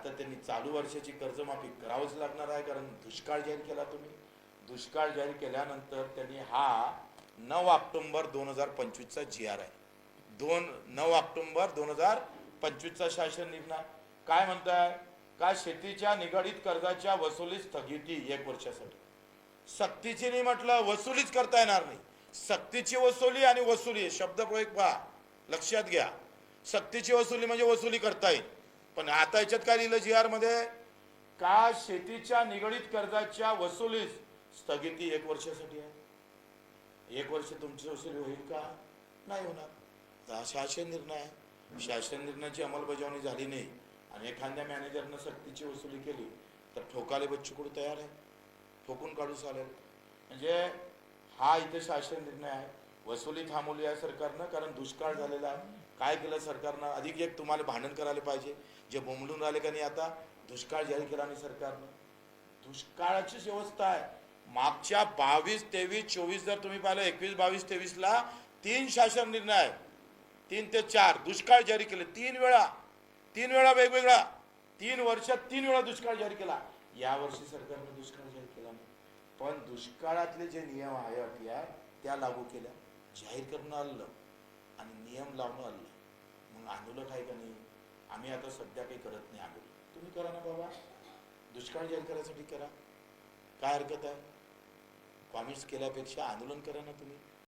आता त्यांनी चालू वर्षाची कर्जमाफी करावंच लागणार आहे कारण दुष्काळ जाहीर केला तुम्ही. दुष्काळ जाहीर केल्यानंतर त्यांनी हा नऊ ऑक्टोंबर दोन हजार पंचवीसचा जी आर आहे दोन नऊ ऑक्टोंबर दोन हजार पंचवीसचा शासन निर्णय काय म्हणताय? का शेतीच्या निगडीत कर्जाच्या वसुली स्थगिती एक वर्षासाठी? सक्तीची नाही म्हटलं वसुलीच करता येणार नाही. सक्तीची वसुली आणि वसुली हे शब्दप्रयोग पहा. लक्षात घ्या. सक्तीची वसुली म्हणजे वसुली करता येईल. पण आता याच्यात काय लिहिलं जी आरमध्ये का शेतीच्या निगडीत कर्जाच्या वसुलीस स्थगिती एक वर्षासाठी आहे? एक वर्ष तुमची वसुली होईल का? नाही होणार. हा शासन निर्णय आहे. शासन निर्णयाची अंमलबजावणी झाली नाही आणि एखाद्या मॅनेजरनं सक्तीची वसुली केली तर ठोकाले बच्चूकडू तयार आहे? ठोकून काढू चालेल. म्हणजे हा इथे शासन निर्णय आहे. वसुली थांबवली आहे सरकारनं कारण दुष्काळ झालेला आहे. काय केलं सरकारनं? अधिक एक तुम्हाला भांडण करायला पाहिजे. जे बोंबलून राहिले का नाही आता दुष्काळ जाहीर केला नाही सरकारनं. दुष्काळाचीच व्यवस्था आहे. मागच्या बावीस तेवीस चोवीस जर तुम्ही पाहिलं एकवीस बावीस तेवीसला तीन शासन निर्णय आहे. तीन ते चार दुष्काळ जारी केले. तीन वेळा तीन वेळा वेगवेगळा. तीन वर्षात तीन वेळा दुष्काळ जारी केला. यावर्षी सरकारने दुष्काळ जाहीर केला नाही. पण दुष्काळातले जे नियम आहे अटी आहे त्या लागू केल्या. जाहीर करणं आलं आणि नियम लावणं आलं मग आंदोलन आहे का नाही? आम्ही आता सध्या काही करत नाही आंदोलन. तुम्ही करा ना बाबा. दुष्काळ जाहीर करायसाठी करा. काय हरकत आहे? कॉमेंट्स केल्यापेक्षा आंदोलन करा ना तुम्ही.